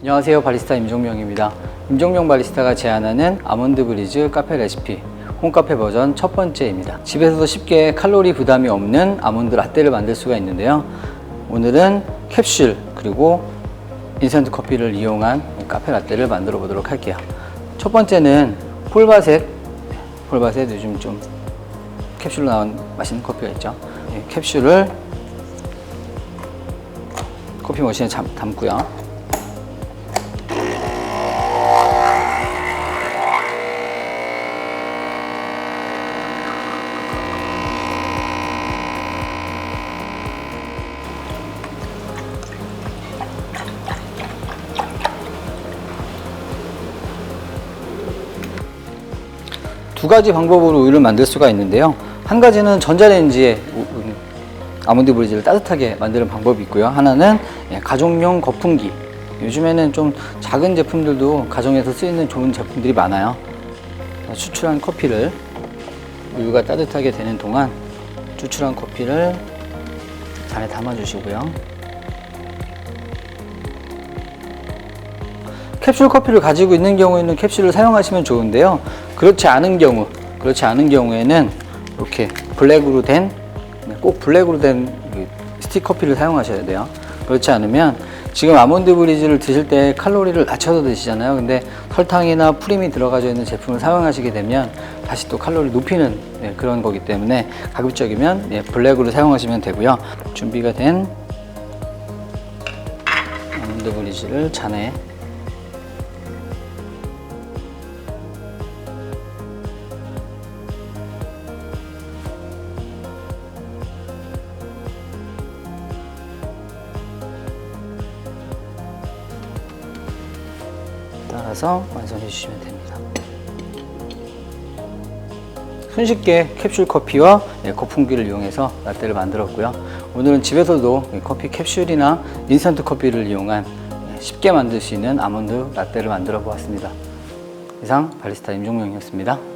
안녕하세요. 바리스타 임종명입니다. 임종명 바리스타가 제안하는 아몬드 브리즈 카페 레시피 홈카페 버전 첫 번째입니다. 집에서도 쉽게 칼로리 부담이 없는 아몬드 라떼를 만들 수가 있는데요. 오늘은 캡슐 그리고 인스턴트 커피를 이용한 카페 라떼를 만들어 보도록 할게요. 첫 번째는 폴바셋. 폴바셋 요즘 좀 캡슐로 나온 맛있는 커피가 있죠. 예, 캡슐을 커피 머신에 잠- 담고요 두 가지 방법으로 우유를 만들 수가 있는데요. 한 가지는 전자레인지에 아몬드 브리즈를 따뜻하게 만드는 방법이 있고요. 하나는 예, 가정용 거품기. 요즘에는 좀 작은 제품들도 가정에서 쓰이는 좋은 제품들이 많아요. 추출한 커피를 우유가 따뜻하게 되는 동안 추출한 커피를 잔에 담아주시고요. 캡슐 커피를 가지고 있는 경우에는 캡슐을 사용하시면 좋은데요. 그렇지 않은 경우, 그렇지 않은 경우에는 이렇게 블랙으로 된, 네, 꼭 블랙으로 된그 스틱 커피를 사용하셔야 돼요. 그렇지 않으면 지금 아몬드 브리즈를 드실 때 칼로리를 낮춰서 드시잖아요. 근데 설탕이나 프림이 들어가져 있는 제품을 사용하시게 되면 다시 또 칼로리 높이는 네, 그런 거기 때문에 가급적이면 네, 블랙으로 사용하시면 되고요. 준비가 된 아몬드 브리즈를 잔에 따라서 완성해 주시면 됩니다. 손쉽게 캡슐 커피와 예, 거품기를 이용해서 라떼를 만들었고요. 오늘은 집에서도 이 커피 캡슐이나 인스턴트 커피를 이용한 예, 쉽게 만들 수 있는 아몬드 라떼를 만들어 보았습니다. 이상 발리스타 임종명이었습니다.